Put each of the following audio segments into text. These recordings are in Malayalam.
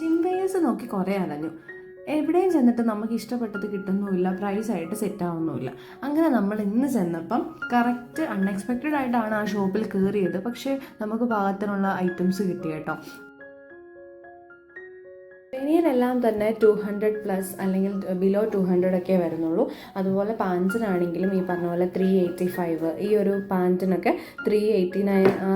ജിംബേഴ്സ് നോക്കി കുറേ അലഞ്ഞു. എവിടെയും ചെന്നിട്ട് നമുക്ക് ഇഷ്ടപ്പെട്ടത് കിട്ടുന്നുമില്ല പ്രൈസ് ആയിട്ട് സെറ്റ് ആവുന്നുമില്ല. അങ്ങനെ നമ്മൾ ഇന്ന് ചെന്നപ്പം കറക്റ്റ് അൺഎക്സ്പെക്റ്റഡ് ആയിട്ടാണ് ആ ഷോപ്പിൽ കയറിയത് പക്ഷേ നമുക്ക് പാകത്തിനുള്ള ഐറ്റംസ് കിട്ടി കേട്ടോ. പെനിയനെല്ലാം തന്നെ ടു ഹൺഡ്രഡ് പ്ലസ് അല്ലെങ്കിൽ ബിലോ ടു ഹൺഡ്രഡ് ഒക്കെ വരുന്നുള്ളൂ. അതുപോലെ പാൻസിനാണെങ്കിലും ഈ പറഞ്ഞ പോലെ ത്രീ എയ്റ്റി ഫൈവ് ഈ ഒരു പാന്റിനൊക്കെ ത്രീ എയ്റ്റി നയൻ ആ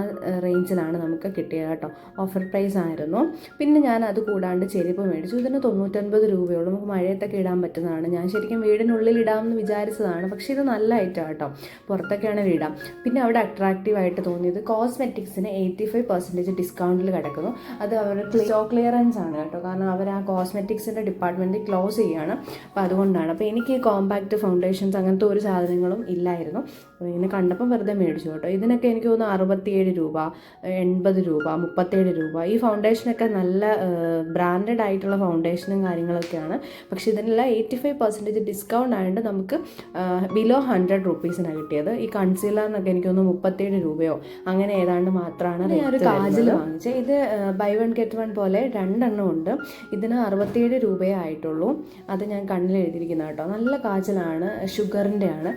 റേഞ്ചിലാണ് നമുക്ക് കിട്ടിയത് കേട്ടോ. ഓഫർ പ്രൈസ് ആയിരുന്നു. പിന്നെ ഞാൻ അത് കൂടാണ്ട് ചെരുപ്പ് മേടിച്ചു. ഇതിന് തൊണ്ണൂറ്റൊൻപത് രൂപയുള്ളൂ. നമുക്ക് മഴയത്തൊക്കെ ഇടാൻ പറ്റുന്നതാണ്. ഞാൻ ശരിക്കും വീടിനുള്ളിൽ ഇടാമെന്ന് വിചാരിച്ചതാണ്. പക്ഷേ ഇത് നല്ല ഐറ്റം കേട്ടോ. പുറത്തൊക്കെയാണ് ഇടാം. പിന്നെ അവിടെ അട്രാക്റ്റീവ് ആയിട്ട് തോന്നിയത് കോസ്മെറ്റിക്സിന് എയ്റ്റി ഫൈവ് പെർസെന്റേജ് ഡിസ്കൗണ്ടിൽ കിടക്കുന്നു. അത് അവരുടെ സ്റ്റോക്ക് ക്ലിയറൻസ് ആണ് കേട്ടോ. കാരണം അവർ ആ കോസ്മെറ്റിക്സിന്റെ ഡിപ്പാർട്ട്മെന്റ് ക്ലോസ് ചെയ്യുകയാണ് അപ്പോൾ അതുകൊണ്ടാണ്. അപ്പോൾ എനിക്ക് കോമ്പാക്റ്റ് ഫൗണ്ടേഷൻസ് അങ്ങനത്തെ ഒരു സാധനങ്ങളും ഇല്ലായിരുന്നു. അപ്പോൾ ഇങ്ങനെ കണ്ടപ്പോൾ വെറുതെ മേടിച്ചു കേട്ടോ. ഇതിനൊക്കെ എനിക്ക് തോന്നുന്നു അറുപത്തിയേഴ് രൂപ എൺപത് രൂപ മുപ്പത്തേഴ് രൂപ. ഈ ഫൗണ്ടേഷനൊക്കെ നല്ല ബ്രാൻഡഡ് ആയിട്ടുള്ള ഫൗണ്ടേഷനും കാര്യങ്ങളൊക്കെയാണ്. പക്ഷേ ഇതിനെല്ലാം എയ്റ്റി ഫൈവ് പെർസെന്റേജ് ഡിസ്കൗണ്ട് ആയതുകൊണ്ട് നമുക്ക് ബിലോ ഹൺഡ്രഡ് റുപ്പീസിനാണ് കിട്ടിയത്. ഈ കൺസീലർ കൺസീലറിനൊക്കെ എനിക്ക് തോന്നുന്നു മുപ്പത്തേഴ് രൂപയോ അങ്ങനെ ഏതാണ്ട് മാത്രമാണ് ഞാൻ ഒരു കാജൽ വാങ്ങിച്ചത് ഇത് ബൈ വൺ ഗെറ്റ് വൺ പോലെ രണ്ടെണ്ണം ഉണ്ട്. ഇതിന് അറുപത്തേഴ് രൂപയേ ആയിട്ടുള്ളൂ. അത് ഞാൻ കണ്ണിൽ എഴുതിയിരിക്കുന്ന കേട്ടോ. നല്ല കാജലാണ് ഷുഗറിന്റെ ആണ്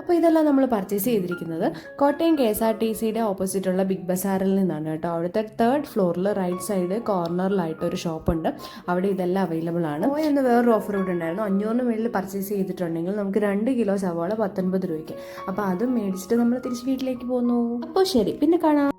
അപ്പോൾ ഇതെല്ലാം നമ്മൾ പർച്ചേസ് ചെയ്തിരിക്കുന്നത് Kottayam K S R T സിയുടെ ഓപ്പോസിറ്റുള്ള ബിഗ് ബസാറിൽ നിന്നാണ് കേട്ടോ. അവിടുത്തെ തേർഡ് ഫ്ലോറിൽ റൈറ്റ് സൈഡ് കോർണറിലായിട്ട് ഒരു ഷോപ്പുണ്ട് അവിടെ ഇതെല്ലാം അവൈലബിൾ ആണ്. പോയി എന്ന് വേറൊരു ഓഫർ കൂടെ ഉണ്ടായിരുന്നു. അഞ്ഞൂറിന് മേളിൽ പർച്ചേസ് ചെയ്തിട്ടുണ്ടെങ്കിൽ നമുക്ക് രണ്ട് കിലോ സവാള പത്തൊൻപത് രൂപയ്ക്ക്. അപ്പോൾ അതും മേടിച്ചിട്ട് നമ്മൾ തിരിച്ച് വീട്ടിലേക്ക് പോന്നു അപ്പോൾ ശരി. പിന്നെ കാണാം.